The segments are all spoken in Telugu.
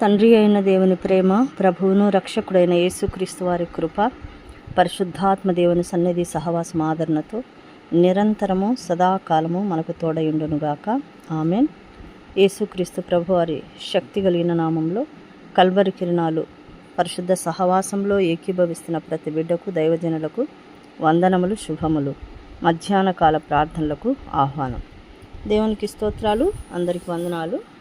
తండ్రి అయిన దేవుని ప్రేమ ప్రభువును రక్షకుడైన యేసుక్రీస్తు వారి కృప పరిశుద్ధాత్మ దేవుని సన్నిధి సహవాసం ఆదరణతో నిరంతరము సదాకాలము మనకు తోడయుండునుగాక. ఆమెన్. యేసుక్రీస్తు ప్రభు వారి శక్తి కలిగిన నామంలో కల్వరి కిరణాలు పరిశుద్ధ సహవాసంలో ఏకీభవిస్తున్న ప్రతి బిడ్డకు దైవజనులకు వందనములు శుభములు. మధ్యాహ్న కాల ప్రార్థనలకు ఆహ్వానం. దేవునికి స్తోత్రాలు అందరికి వందనాలు.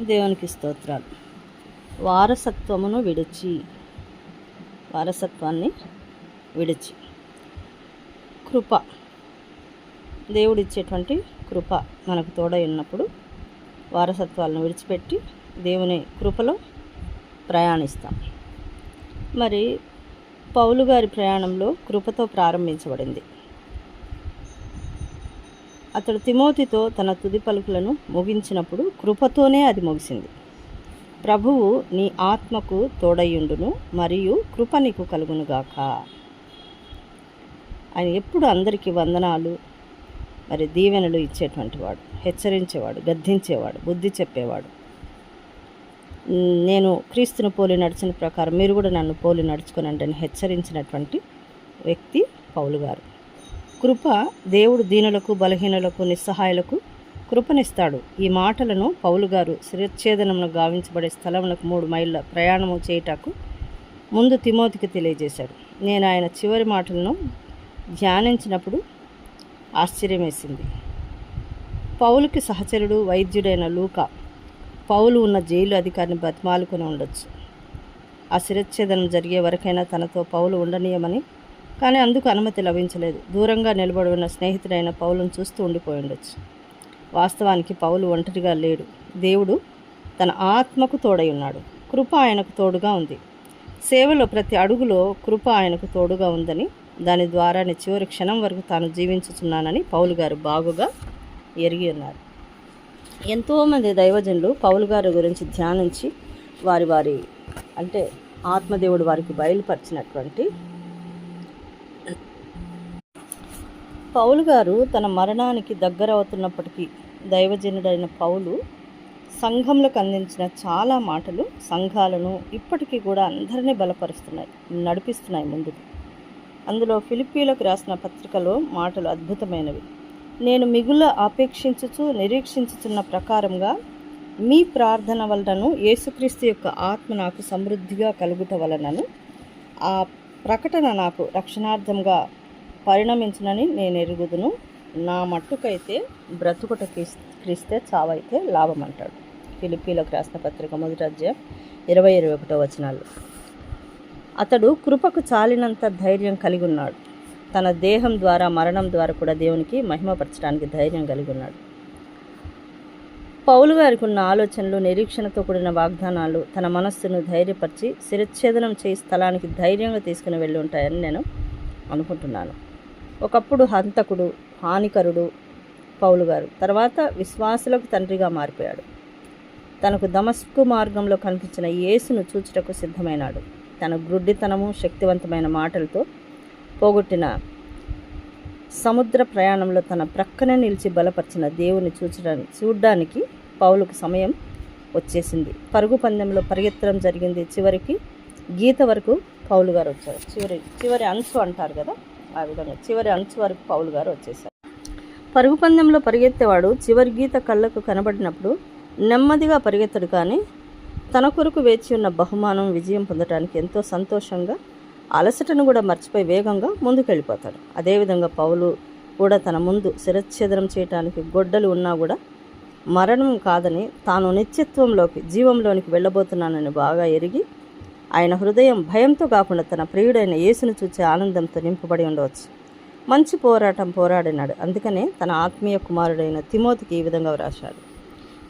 దేవునికి స్తోత్రాలు. వారసత్వమును విడిచి వారసత్వాన్ని విడిచి. కృప. దేవుడిచ్చేటువంటి కృప మనకు తోడై ఉన్నప్పుడు వారసత్వాలను విడిచిపెట్టి దేవుని కృపలో ప్రయాణిస్తాం. మరి పౌలు గారి ప్రయాణంలో కృపతో ప్రారంభించబడింది. అతడు తిమోతితో తన తుది పలుకులను ముగించినప్పుడు కృపతోనే అది ముగిసింది. ప్రభువు నీ ఆత్మకు తోడయ్యుండును మరియు కృప నీకు కలుగునుగాక ఆయన ఎప్పుడు అందరికీ వందనాలు మరి దీవెనలు ఇచ్చేటువంటి వాడు హెచ్చరించేవాడు గద్దించేవాడు బుద్ధి చెప్పేవాడు. నేను క్రీస్తును పోలి నడిచిన ప్రకారం మీరు కూడా నన్ను పోలి నడుచుకునండి అని హెచ్చరించినటువంటి వ్యక్తి పౌలు గారు. కృప దేవుడు దీనులకు బలహీనులకు నిస్సహాయులకు కృపనిస్తాడు. ఈ మాటలను పౌలు గారు శిరచ్ఛేదనమును గావించబడే స్థలములకు మూడు మైళ్ళ ప్రయాణము చేయుటకు ముందు తిమోతికి తెలియజేశాడు. నేను ఆయన చివరి మాటలను ధ్యానించినప్పుడు ఆశ్చర్యమేసింది. పౌలుకి సహచరుడు వైద్యుడైన లూక పౌలు ఉన్న జైలు అధికారిని బతిమాలుకొని ఉండొచ్చు. ఆ శిరచ్ఛేదనం జరిగే వరకైనా తనతో పౌలు ఉండనీయమని కానీ అందుకు అనుమతి లభించలేదు. దూరంగా నిలబడి ఉన్న స్నేహితుడైన పౌలను చూస్తూ ఉండిపోయి ఉండొచ్చు వాస్తవానికి పౌలు ఒంటరిగా లేడు. దేవుడు తన ఆత్మకు తోడై ఉన్నాడు. కృప ఆయనకు తోడుగా ఉంది. సేవలో ప్రతి అడుగులో కృప ఆయనకు తోడుగా ఉందని దాని ద్వారానే చివరి క్షణం వరకు తాను జీవించుచున్నానని పౌలు గారు బాగుగా ఎరిగి ఉన్నారు. ఎంతోమంది దైవజనులు పౌలు గారి గురించి ధ్యానించి వారి వారి అంటే ఆత్మదేవుడు వారికి బయలుపరిచినటువంటి పౌలు గారు తన మరణానికి దగ్గరవుతున్నప్పటికీ దైవజనుడైన పౌలు సంఘంలోకి అందించిన చాలా మాటలు సంఘాలను ఇప్పటికీ కూడా అందరినీ బలపరుస్తున్నాయి నడిపిస్తున్నాయి ముందుకు. అందులో ఫిలిప్పీలకు రాసిన పత్రికలో మాటలు అద్భుతమైనవి. నేను మిగుల ఆపేక్షించుచు నిరీక్షించుచున్న ప్రకారంగా మీ ప్రార్థన వలనను యేసుక్రీస్తు యొక్క ఆత్మ నాకు సమృద్ధిగా కలుగుట వలనను ఆ ప్రకటన నాకు రక్షణార్థంగా పరిణమించునని నేను ఎరుగుదును. నా మట్టుకైతే బ్రతుకుట క్రీస్తే చావైతే లాభం అంటాడు ఫిలిపీలకు రాసిన పత్రిక మొదటి అధ్యాయం ఇరవై ఇరవై ఒకటో వచనాలు. అతడు కృపకు చాలినంత ధైర్యం కలిగి ఉన్నాడు తన దేహం ద్వారా మరణం ద్వారా కూడా దేవునికి మహిమపరచడానికి ధైర్యం కలిగి ఉన్నాడు పౌలు గారికి ఉన్న ఆలోచనలు నిరీక్షణతో కూడిన వాగ్దానాలు తన మనస్సును ధైర్యపరిచి శిరచ్ఛేదనం చేయి స్థలానికి ధైర్యంగా తీసుకుని వెళ్ళి ఉంటాయని నేను అనుకుంటున్నాను. ఒకప్పుడు హంతకుడు హానికరుడు పౌలు గారు. తర్వాత విశ్వాసులకు తండ్రిగా మారిపోయాడు. తనకు దమస్కు మార్గంలో కనిపించిన యేసును చూచుటకు సిద్ధమైనాడు. తన గ్రుడ్డితనము శక్తివంతమైన మాటలతో పోగొట్టిన సముద్ర ప్రయాణంలో తన ప్రక్కనే నిలిచి బలపరిచిన దేవుని చూచడానికి చూడ్డానికి పౌలుకు సమయం వచ్చేసింది. పరుగు పందెంలో పరిగెత్తడం జరిగింది. చివరికి గీత వరకు పౌలు గారు వచ్చారు. చివరి చివరి అంచు అంటారు కదా? ఆ విధంగా చివరి అంచు వరకు పౌలు గారు వచ్చేసారు. పరుగు పందెంలో పరిగెత్తేవాడు చివరి గీత కళ్ళకు కనబడినప్పుడు నెమ్మదిగా పరిగెత్తడు కానీ తన కొరకు వేచి ఉన్న బహుమానం విజయం పొందడానికి ఎంతో సంతోషంగా అలసటను కూడా మర్చిపోయి వేగంగా ముందుకెళ్ళిపోతాడు. అదేవిధంగా పౌలు కూడా తన ముందు శిరచ్ఛేదనం చేయడానికి గొడ్డలు ఉన్నా కూడా మరణం కాదని తాను నిత్యత్వంలోకి జీవంలోనికి వెళ్ళబోతున్నానని బాగా ఎరిగి ఆయన హృదయం భయంతో కాకుండా తన ప్రియుడైన యేసును చూచే ఆనందంతో నింపబడి ఉండవచ్చు. మంచి పోరాటం పోరాడినాడు. అందుకనే తన ఆత్మీయ కుమారుడైన తిమోతికి ఈ విధంగా వ్రాశాడు.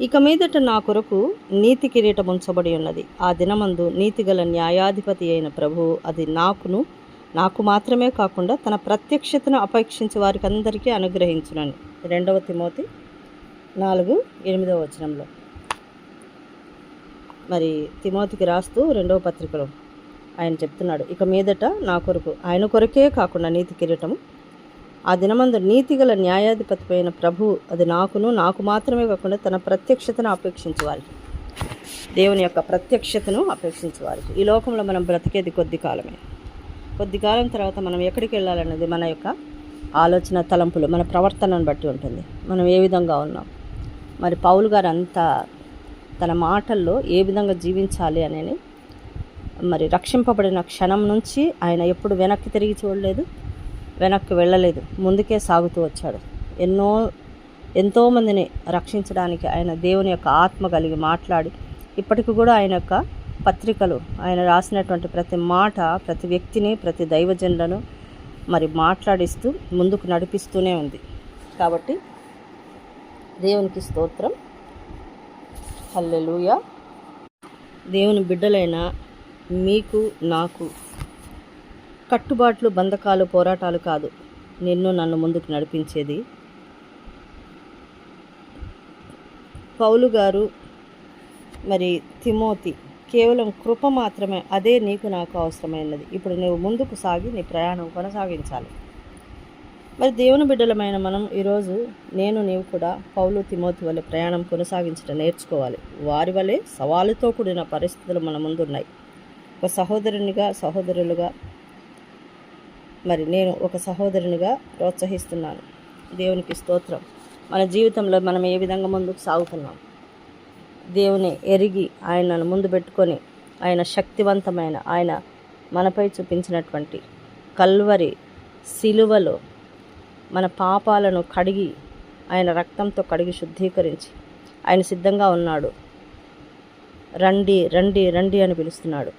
ఇక మీదట నా కొరకు నీతి కిరీటం ఉంచబడి ఉన్నది. ఆ దినమందు నీతిగల న్యాయాధిపతి అయిన ప్రభువు అది నాకును నాకు మాత్రమే కాకుండా తన ప్రత్యక్షతను అపేక్షించే వారికి అందరికీ అనుగ్రహించునని. రెండవ తిమోతి నాలుగు ఎనిమిదవ వచనంలో. మరి తిమోతికి రాస్తూ రెండవ పత్రికలో ఆయన చెప్తున్నాడు ఇక మీదట నా కొరకు ఆయన కొరకే కాకుండా నీతి కిరీటము. ఆ దినమందు నీతిగల న్యాయాధిపతి అయిన ప్రభు అది నాకును నాకు మాత్రమే కాకుండా తన ప్రత్యక్షతను అపేక్షించేవారికి. దేవుని యొక్క ప్రత్యక్షతను అపేక్షించే వారికి ఈ లోకంలో మనం బ్రతికేది కొద్ది కాలమే. కొద్ది కాలం తర్వాత మనం ఎక్కడికి వెళ్ళాలన్నది మన యొక్క ఆలోచన తలంపులు మన ప్రవర్తనను బట్టి ఉంటుంది. మనం ఏ విధంగా ఉన్నాం? మరి పౌలు గారు అంత తన మాటల్లో ఏ విధంగా జీవించాలి అనేది మరి రక్షింపబడిన క్షణం నుంచి ఆయన ఎప్పుడు వెనక్కి తిరిగి చూడలేదు వెనక్కి వెళ్ళలేదు ముందుకే సాగుతూ వచ్చాడు. ఎన్నో ఎంతోమందిని రక్షించడానికి ఆయన దేవుని యొక్క ఆత్మ కలిగి మాట్లాడి ఇప్పటికి కూడా ఆయన యొక్క పత్రికలు ఆయన రాసినటువంటి ప్రతి మాట ప్రతి వ్యక్తిని ప్రతి దైవజనులను మరి మాట్లాడిస్తూ ముందుకు నడిపిస్తూనే ఉంది. కాబట్టి దేవునికి స్తోత్రం. హల్లెలూయా. దేవుని బిడ్డలైన మీకు నాకు కట్టుబాట్లు బంధకాలు పోరాటాలు కాదు. నిన్ను నన్ను ముందుకు నడిపించేది. పౌలు గారు మరి తిమోతి కేవలం కృప మాత్రమే అదే నీకు నాకు అవసరమైనది. ఇప్పుడు నువ్వు ముందుకు సాగి నీ ప్రయాణం కొనసాగించాలి. మరి దేవుని బిడ్డలమైన మనం ఈరోజు నేను నీవు కూడా పౌలు తిమోతి వల్ల ప్రయాణం కొనసాగించడం నేర్చుకోవాలి. వారి వలె సవాలుతో కూడిన పరిస్థితులు మన ముందున్నాయి. ఒక సహోదరునిగా సహోదరులుగా మరి నేను ఒక సహోదరునిగా ప్రోత్సహిస్తున్నాను. దేవునికి స్తోత్రం. మన జీవితంలో మనం ఏ విధంగా ముందుకు సాగుతున్నాం? దేవుని ఎరిగి ఆయనను ముందు పెట్టుకొని ఆయన శక్తివంతమైన ఆయన మనపై చూపించినటువంటి కల్వరి సిలువలో మన పాపాలను కడిగి ఆయన రక్తంతో కడిగి శుద్ధీకరించి ఆయన సిద్ధంగా ఉన్నాడు. రండి రండి రండి అని పిలుస్తున్నాడు.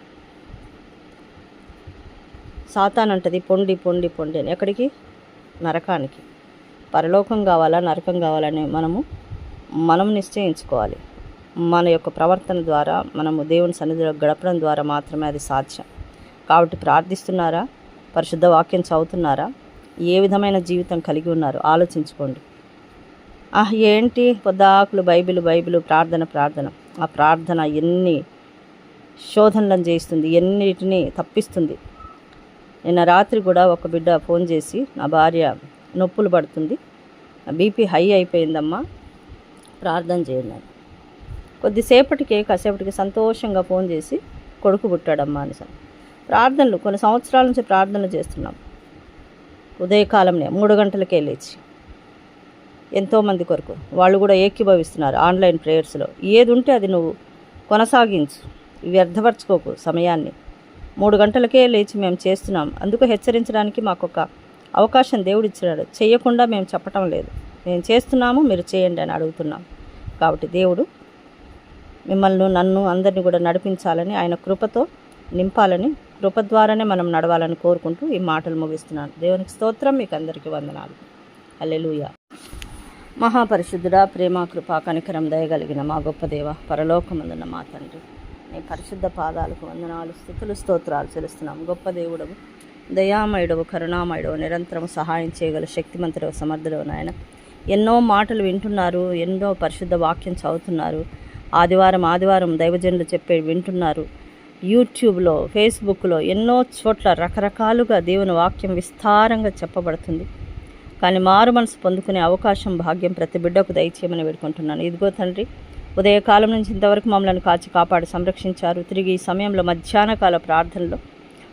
సాతాన్ అంటది పొండి పొండి పొండి అని. ఎక్కడికి? నరకానికి. పరలోకం కావాలా నరకం కావాలని మనము మనం నిశ్చయించుకోవాలి. మన యొక్క ప్రవర్తన ద్వారా మనము దేవుని సన్నిధిలో గడపడం ద్వారా మాత్రమే అది సాధ్యం. కాబట్టి ప్రార్థిస్తున్నారా? పరిశుద్ధ వాక్యం చదువుతున్నారా? ఏ విధమైన జీవితం కలిగి ఉన్నారు? ఆలోచించుకోండి. ఆహ్ ఏంటి? పొద్దాకులు బైబిల్ బైబిల్ ప్రార్థన ప్రార్థన. ఆ ప్రార్థన ఎన్ని శోధనలను చేస్తుంది ఎన్నిటిని తప్పిస్తుంది? నిన్న రాత్రి కూడా ఒక బిడ్డ ఫోన్ చేసి నా భార్య నొప్పులు పడుతుంది. బీపీ హై అయిపోయిందమ్మా ప్రార్థన చేయండి కొద్దిసేపటికే కాసేపటికి సంతోషంగా ఫోన్ చేసి కొడుకు పుట్టాడమ్మా అని సార్ ప్రార్థనలు కొన్ని సంవత్సరాల నుంచి ప్రార్థనలు చేస్తున్నాం. ఉదయకాలంనే మూడు గంటలకే లేచి. ఎంతోమంది కొరకు వాళ్ళు కూడా ఏకీభవిస్తున్నారు ఆన్లైన్ ప్రేయర్స్లో. ఏది ఉంటే అది నువ్వు కొనసాగించు. వ్యర్థపరచుకోకు సమయాన్ని. మూడు గంటలకే లేచి మేము చేస్తున్నాం. అందుకు హెచ్చరించడానికి మాకు ఒక అవకాశం దేవుడు ఇచ్చినాడు చేయకుండా మేము చెప్పటం లేదు. మేము చేస్తున్నాము మీరు చేయండి అని అడుగుతున్నాం. కాబట్టి దేవుడు మిమ్మల్ని నన్ను అందరినీ కూడా నడిపించాలని ఆయన కృపతో నింపాలని కృప ద్వారానే మనం నడవాలని కోరుకుంటూ ఈ మాటలు ముగిస్తున్నాను. దేవునికి స్తోత్రం. మీకు అందరికీ వందనాలు. అల్లెలుయ మహాపరిశుద్ధుడా ప్రేమ కృపా కనికరం దయగలిగిన మా గొప్ప దేవ పరలోకమందున్న మా తండ్రి. నీ పరిశుద్ధ పాదాలకు వందనాలు స్థుతులు స్తోత్రాలు చెల్లిస్తున్నాం. గొప్ప దేవుడవు దయామయుడవు కరుణామయుడవు నిరంతరం సహాయం చేయగల శక్తిమంతుడవు సమర్థుడవు నాయన. ఎన్నో మాటలు వింటున్నారు ఎన్నో పరిశుద్ధ వాక్యం చదువుతున్నారు. ఆదివారం ఆదివారం దైవజనులు చెప్పే వింటున్నారు. యూట్యూబ్లో ఫేస్బుక్లో ఎన్నో చోట్ల రకరకాలుగా దేవుని వాక్యం విస్తారంగా చెప్పబడుతుంది. కానీ మారు మనసు పొందుకునే అవకాశం భాగ్యం ప్రతి బిడ్డకు దయచేయమని వేడుకుంటున్నాను. ఇదిగో తండ్రి ఉదయకాలం నుంచి ఇంతవరకు మమ్మల్ని కాచి కాపాడి సంరక్షించారు. తిరిగి ఈ సమయంలో మధ్యాహ్న కాల ప్రార్థనలో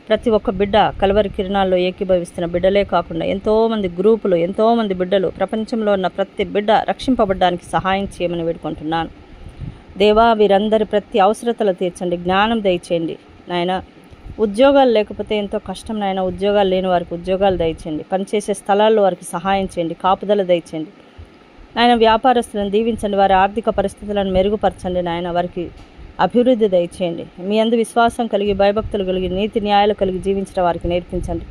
ప్రతి ఒక్క బిడ్డ కలవరి కిరణాల్లో ఏకీభవిస్తున్న బిడ్డలే కాకుండా ఎంతోమంది గ్రూపులు ఎంతోమంది బిడ్డలు ప్రపంచంలో ఉన్న ప్రతి బిడ్డ రక్షింపబడడానికి సహాయం చేయమని వేడుకుంటున్నాను. దేవా వీరందరి ప్రతి అవసరతలు తీర్చండి జ్ఞానం దయచేయండి నాయన. ఉద్యోగాలు లేకపోతే ఎంతో కష్టం నాయన. ఉద్యోగాలు లేని వారికి ఉద్యోగాలు దయచేయండి పనిచేసే స్థలాల్లో వారికి సహాయం చేయండి కాపుదల దయచేయండి. నాయన వ్యాపారస్తులను దీవించండి వారి ఆర్థిక పరిస్థితులను మెరుగుపరచండి నాయన. వారికి అభివృద్ధి దయచేయండి. మీ అందు విశ్వాసం కలిగి భయభక్తులు కలిగి నీతి న్యాయాలు కలిగి జీవించడం వారికి నేర్పించండి.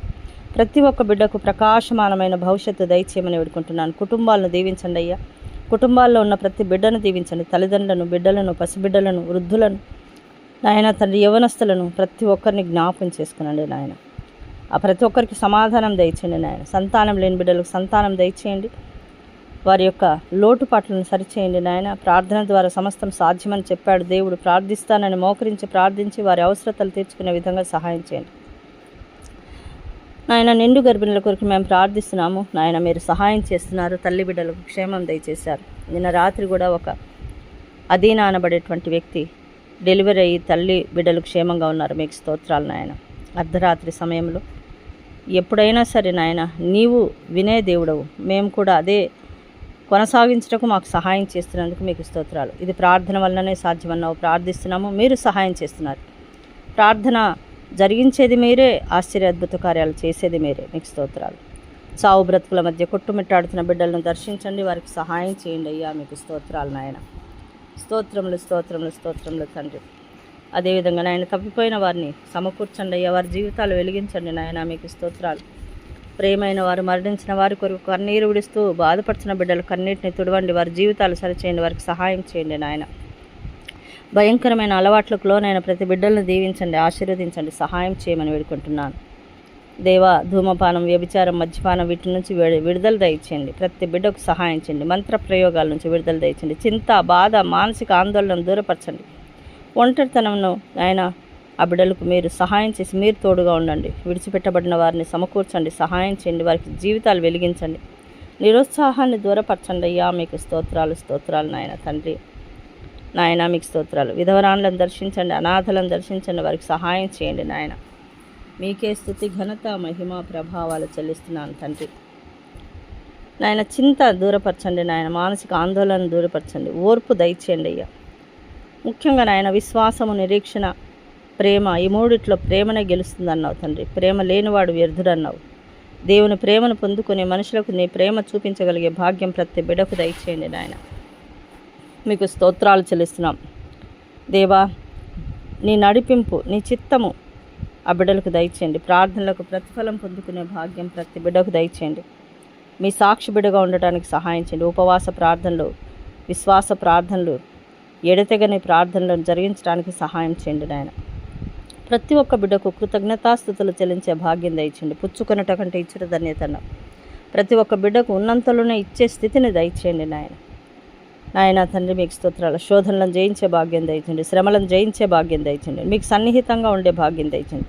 ప్రతి ఒక్క బిడ్డకు ప్రకాశమానమైన భవిష్యత్తు దయచేయమని వేడుకుంటున్నాను. కుటుంబాలను దీవించండి అయ్యా. కుటుంబాల్లో ఉన్న ప్రతి బిడ్డను దీవించండి. తల్లిదండ్రులను బిడ్డలను పసిబిడ్డలను వృద్ధులను నాయన తండ్రి యవనస్తులను ప్రతి ఒక్కరిని జ్ఞాపం చేసుకునండి నాయన. ఆ ప్రతి ఒక్కరికి సమాధానం దయచేయండి నాయన. సంతానం లేని బిడ్డలకు సంతానం దయచేయండి. వారి యొక్క లోటుపాట్లను సరిచేయండి నాయన. ప్రార్థన ద్వారా సమస్తం సాధ్యమని చెప్పాడు దేవుడు. ప్రార్థిస్తానని మోకరించి ప్రార్థించి వారి అవసరతలు తీర్చుకునే విధంగా సహాయం చేయండి. నాయన నిండు గర్భిణుల కొరకు మేము ప్రార్థిస్తున్నాము. నాయన మీరు సహాయం చేస్తున్నారు. తల్లి బిడ్డలకు క్షేమం దయచేశారు. నిన్న రాత్రి కూడా ఒక అధీన అనబడేటువంటి వ్యక్తి డెలివరీ అయ్యి తల్లి బిడ్డలు క్షేమంగా ఉన్నారు. మీకు స్తోత్రాలు నాయన. అర్ధరాత్రి సమయంలో ఎప్పుడైనా సరే నాయన నీవు వినే దేవుడవు. మేము కూడా అదే కొనసాగించటకు మాకు సహాయం చేస్తున్నందుకు మీకు స్తోత్రాలు. ఇది ప్రార్థన వల్లనే సాధ్యమన్నావు. ప్రార్థిస్తున్నాము. మీరు సహాయం చేస్తున్నారు. ప్రార్థన జరిగించేది మీరే ఆశ్చర్య అద్భుత కార్యాలు చేసేది మీరే. మీకు స్తోత్రాలు. చావు బ్రతుకుల మధ్య కొట్టుమిట్టాడుతున్న బిడ్డలను దర్శించండి వారికి సహాయం చేయండి అయ్యా మీకు స్తోత్రాలు నాయన. స్తోత్రములు స్తోత్రములు స్తోత్రములు తండ్రి. అదేవిధంగా నాయన తప్పిపోయిన వారిని సమకూర్చండి అయ్యా వారి జీవితాలు వెలిగించండి నాయన మీకు స్తోత్రాలు. ప్రేమైన వారు మరణించిన వారి కొరకు కన్నీరు విడుస్తూ బాధపడుతున్న బిడ్డలు కన్నీటిని తుడవండి వారి జీవితాలు సరిచేయండి వారికి సహాయం చేయండి నాయన. భయంకరమైన అలవాట్లకు లోనైన ప్రతి బిడ్డలను దీవించండి ఆశీర్వదించండి సహాయం చేయమని వేడుకుంటున్నాను. దేవా ధూమపానం వ్యభిచారం మద్యపానం వీటి నుంచి విడుదల దయచేయండి. ప్రతి బిడ్డకు సహాయం చేయండి. మంత్ర ప్రయోగాల నుంచి విడుదల దయచేయండి. చింత బాధ మానసిక ఆందోళన దూరపరచండి. ఒంటరితనంను ఆయన ఆ బిడ్డలకు మీరు సహాయం చేసి మీరు తోడుగా ఉండండి. విడిచిపెట్టబడిన వారిని సమకూర్చండి. సహాయం చేయండి. వారికి జీవితాలు వెలిగించండి. నిరుత్సాహాన్ని దూరపరచండి. అయ్యా మీకు స్తోత్రాలు స్తోత్రాలు నాయన తండ్రి. నాయన మీకు స్తోత్రాలు. విధవరాన్లను దర్శించండి అనాథలను దర్శించండి వారికి సహాయం చేయండి నాయన. మీకే స్థుతి ఘనత మహిమ ప్రభావాలు చెల్లిస్తున్నాను తండ్రి. నాయన చింత దూరపరచండి నాయన మానసిక ఆందోళన దూరపరచండి ఓర్పు దయచేయండి అయ్యా. ముఖ్యంగా నాయన విశ్వాసము నిరీక్షణ ప్రేమ ఈ మూడిట్లో ప్రేమనే గెలుస్తుందన్నావు తండ్రి. ప్రేమ లేనివాడు వ్యర్థుడన్నావు. దేవుని ప్రేమను పొందుకునే మనుషులకు నీ ప్రేమ చూపించగలిగే భాగ్యం ప్రతి బిడకు దయచేయండి నాయన. మీకు స్తోత్రాలు చెల్లిస్తున్నాం. దేవా నీ నడిపింపు నీ చిత్తము ఆ బిడ్డలకు దయచేయండి. ప్రార్థనలకు ప్రతిఫలం పొందుకునే భాగ్యం ప్రతి బిడ్డకు దయచేయండి. మీ సాక్షి బిడ్డగా ఉండటానికి సహాయం చేయండి. ఉపవాస ప్రార్థనలు విశ్వాస ప్రార్థనలు ఎడతెగని ప్రార్థనలను జరిగించడానికి సహాయం చేయండి నాయన. ప్రతి ఒక్క బిడ్డకు కృతజ్ఞతాస్థుతులు చెల్లించే భాగ్యం దయచేయండి. పుచ్చుకున్నట కంటే ఇచ్చుట ధన్యతన్న ప్రతి ఒక్క బిడ్డకు ఉన్నంతలోనే ఇచ్చే స్థితిని దయచేయండి నాయన. నాయన తండ్రి మీకు స్తోత్రాలు. శోధనలను జయించే భాగ్యం దయచండి. శ్రమలను జయించే భాగ్యం దయచండి. మీకు సన్నిహితంగా ఉండే భాగ్యం దయచండి.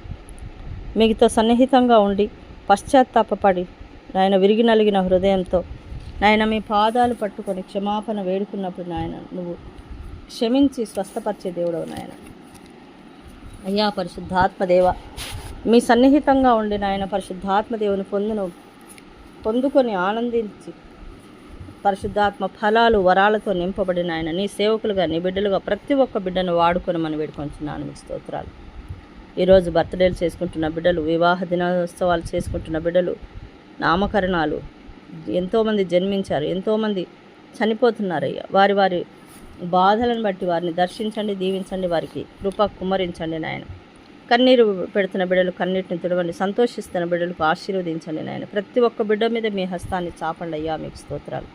మీతో సన్నిహితంగా ఉండి పశ్చాత్తాపడి నాయన విరిగి నలిగిన హృదయంతో నాయన మీ పాదాలు పట్టుకొని క్షమాపణ వేడుకున్నప్పుడు నాయన నువ్వు క్షమించి స్వస్థపరిచే దేవుడవు నాయన. అయ్యా పరిశుద్ధాత్మదేవ మీ సన్నిహితంగా ఉండి నాయన పరిశుద్ధాత్మదేవుని పొందును పొందుకొని ఆనందించి పరిశుద్ధాత్మ ఫలాలు వరాలతో నింపబడిన ఆయన నీ సేవకులుగా నీ బిడ్డలుగా ప్రతి ఒక్క బిడ్డను వాడుకొని మనం వేడుకొంచున్నాను మీ స్తోత్రాలు. ఈరోజు బర్త్డేలు చేసుకుంటున్న బిడ్డలు వివాహ దినోత్సవాలు చేసుకుంటున్న బిడ్డలు నామకరణాలు ఎంతోమంది జన్మించారు ఎంతోమంది చనిపోతున్నారయ్యా. వారి వారి బాధలను బట్టి వారిని దర్శించండి దీవించండి వారికి కృప కుమ్మరించండి నాయన. కన్నీరు పెడుతున్న బిడ్డలు కన్నీటిని తుడవండి సంతోషిస్తున్న బిడ్డలకు ఆశీర్వదించండి నాయన. ప్రతి ఒక్క బిడ్డ మీద మీ హస్తాన్ని చాపండి అయ్యా మీకు స్తోత్రాలు.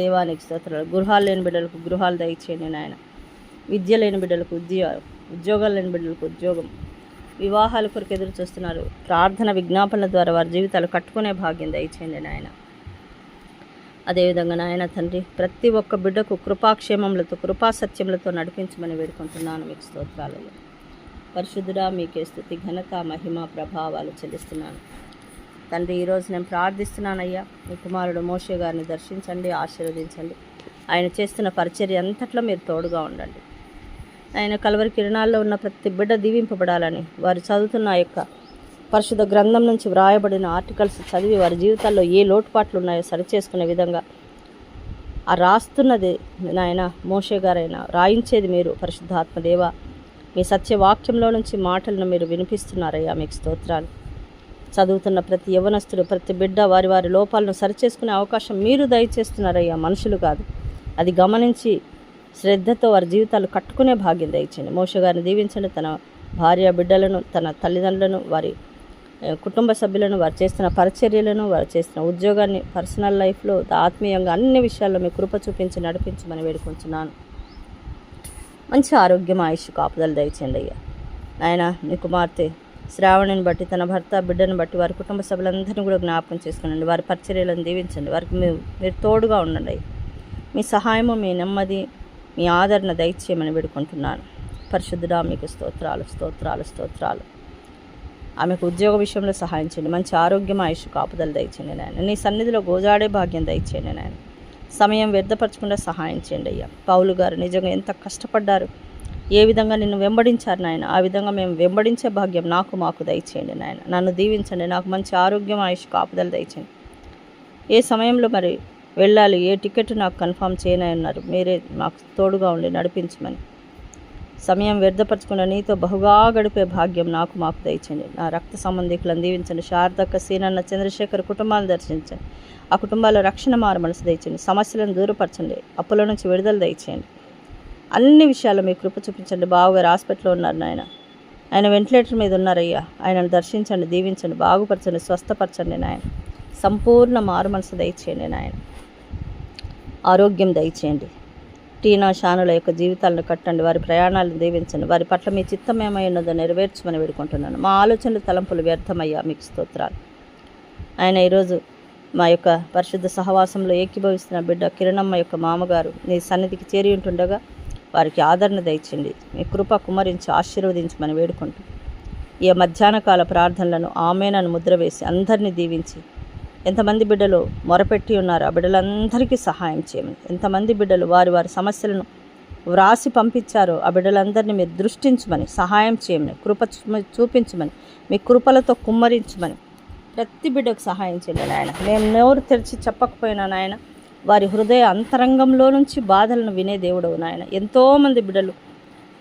దేవానికి స్తోత్రాలు. గృహాలు లేని బిడ్డలకు గృహాలు దయచేయండి నాయన. విద్య లేని బిడ్డలకు ఉద్యోగ ఉద్యోగాలు లేని బిడ్డలకు ఉద్యోగం. వివాహాల కొరకు ఎదురు చూస్తున్నారు. ప్రార్థన విజ్ఞాపనల ద్వారా వారి జీవితాలు కట్టుకునే భాగ్యం దయచేయండి నాయన. అదేవిధంగా నాయన తండ్రి ప్రతి ఒక్క బిడ్డకు కృపాక్షేమములతో కృపాసత్యములతో నడిపించమని వేడుకుంటున్నాను మీకు స్తోత్రాలలో పరిశుద్ధుడా మీకే స్థుతి ఘనత మహిమ ప్రభావాలు చెల్లిస్తున్నాను. తండ్రి ఈరోజు నేను ప్రార్థిస్తున్నానయ్యా. మీ కుమారుడు మోషే గారిని దర్శించండి ఆశీర్వదించండి. ఆయన చేస్తున్న పరిచర్య అంతట్లో మీరు తోడుగా ఉండండి. ఆయన కలవరి కిరణాల్లో ఉన్న ప్రతి బిడ్డ దీవింపబడాలని వారు చదువుతున్న యొక్క పరిశుద్ధ గ్రంథం నుంచి వ్రాయబడిన ఆర్టికల్స్ చదివి వారి జీవితాల్లో ఏ లోటుపాట్లు ఉన్నాయో సరిచేసుకునే విధంగా ఆ రాస్తున్నది నాయన మోషే గారైనా రాయించేది మీరు పరిశుద్ధాత్మదేవ. మీ సత్యవాక్యంలో నుంచి మాటలను మీరు వినిపిస్తున్నారయ్యా మీకు స్తోత్రాలు. చదువుతున్న ప్రతి యవనస్తుడు ప్రతి బిడ్డ వారి వారి లోపాలను సరిచేసుకునే అవకాశం మీరు దయచేస్తున్నారయ్యా మనుషులు కాదు. అది గమనించి శ్రద్ధతో వారి జీవితాలు కట్టుకునే భాగ్యం దయచండి మోష గారిని దీవించండి. తన భార్య బిడ్డలను తన తల్లిదండ్రులను వారి కుటుంబ సభ్యులను వారు చేస్తున్న పరిచర్యలను వారు చేస్తున్న ఉద్యోగాన్ని పర్సనల్ లైఫ్లో ఆత్మీయంగా అన్ని విషయాల్లో మీ కృప చూపించి నడిపించమని వేడుకుంటున్నాను. మంచి ఆరోగ్యం ఆయుష్ కాపుదలు దయచేయండి అయ్యా. ఆయన నీ కుమార్తె శ్రావణిని బట్టి తన భర్త బిడ్డను బట్టి వారి కుటుంబ సభ్యులందరినీ కూడా జ్ఞాపకం చేసుకునండి. వారి పరిచర్యలను దీవించండి. వారికి మీరు మీరు తోడుగా ఉండండి. మీ సహాయము మీ నెమ్మది మీ ఆదరణ దయచేయమని వేడుకుంటున్నాను. పరిశుద్ధుడా మీకు స్తోత్రాలు స్తోత్రాలు స్తోత్రాలు. ఆమెకు ఉద్యోగ విషయంలో సహాయం చేయండి. మంచి ఆరోగ్యం ఆయుష్ కాపుదలు దయచేయండి నాయన. నీ సన్నిధిలో గోజాడే భాగ్యం దయచేయండి నాయన. సమయం వ్యర్థపరచకుండా సహాయం చేయండి అయ్యా. పౌలు గారు నిజంగా ఎంత కష్టపడ్డారు. ఏ విధంగా నిన్ను వెంబడించారు నాయన? ఆ విధంగా మేము వెంబడించే భాగ్యం నాకు మాకు దయచేయండి నాయన. నన్ను దీవించండి. నాకు మంచి ఆరోగ్యం ఆయుష్ కాపుదలు దయచేయండి. ఏ సమయంలో మరి వెళ్ళాలి? ఏ టికెట్ నాకు కన్ఫర్మ్ చేయనన్నారు? మీరే మాకు తోడుగా ఉండి నడిపించమని. సమయం వ్యర్థపరచుకున్న నీతో బహుగా గడిపే భాగ్యం నాకు మాకు దయచండి నా రక్త సంబంధికులను దీవించండి. శారదక్క సీనన్న చంద్రశేఖర్ కుటుంబాలను దర్శించండి. ఆ కుటుంబాల రక్షణ మారు మనసు దయచండి సమస్యలను దూరపరచండి. అప్పుల నుంచి విడుదల దయచేయండి. అన్ని విషయాలు మీ కృప చూపించండి. బావగారు హాస్పిటల్లో ఉన్నారు నాయన. ఆయన వెంటిలేటర్ మీద ఉన్నారయ్యా. ఆయనను దర్శించండి దీవించండి బాగుపరచండి స్వస్థపరచండి నాయన. సంపూర్ణ మారు మనసు దయచేయండి నాయన. ఆరోగ్యం దయచేయండి. టీనా షానుల యొక్క జీవితాలను కట్టండి. వారి ప్రయాణాలను దీవించండి. వారి పట్ల మీ చిత్తం ఉన్నదో నెరవేర్చమని వేడుకుంటున్నాను. మా ఆలోచనలు తలంపులు వ్యర్థమయ్యా మీకు స్తోత్రాలు. ఆయన ఈరోజు మా యొక్క పరిశుద్ధ సహవాసంలో ఏకీభవిస్తున్న బిడ్డ కిరణమ్మ యొక్క మామగారు నీ సన్నిధికి చేరి ఉంటుండగా వారికి ఆదరణ దయచండి. మీ కృప కుమరించి ఆశీర్వదించమని వేడుకుంటూ. ఈ మధ్యాహ్న కాల ప్రార్థనలను ఆమెనను ముద్ర వేసి అందరినీ దీవించి ఎంతమంది బిడ్డలు మొరపెట్టి ఉన్నారు ఆ బిడ్డలందరికీ సహాయం చేయమని. ఎంతమంది బిడ్డలు వారి వారి సమస్యలను వ్రాసి పంపించారో ఆ బిడ్డలందరినీ మీరు దృష్టించమని సహాయం చేయమని కృప చూ- చూపించమని మీ కృపలతో కుమ్మరించమని ప్రతి బిడ్డకు సహాయం చేయండి నాయన. నేను నోరు తెరిచి చెప్పకపోయినా నాయన వారి హృదయ అంతరంగంలో నుంచి బాధలను వినే దేవుడవు నాయన. ఎంతోమంది బిడ్డలు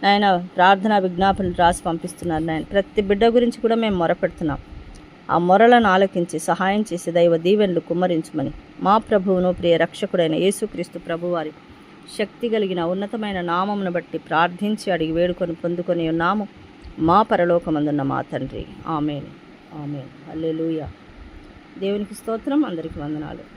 నాయన ప్రార్థన విజ్ఞాపనలు రాసి పంపిస్తున్నారు నాయన. ప్రతి బిడ్డ గురించి కూడా మేము మొరపెడుతున్నాం. ఆ మొరలను ఆలకించి సహాయం చేసి దైవ దీవెనలు కుమ్మరించమని మా ప్రభువును ప్రియ రక్షకుడైన యేసుక్రీస్తు ప్రభువారి శక్తి కలిగిన ఉన్నతమైన నామమును బట్టి ప్రార్థించి అడిగి వేడుకొని పొందుకొని ఉన్నాము. మా పరలోకమందున్న మా తండ్రి. ఆమెన్. ఆమెన్. అల్లెలుయ దేవునికి స్తోత్రం అందరికీ వందనాలు.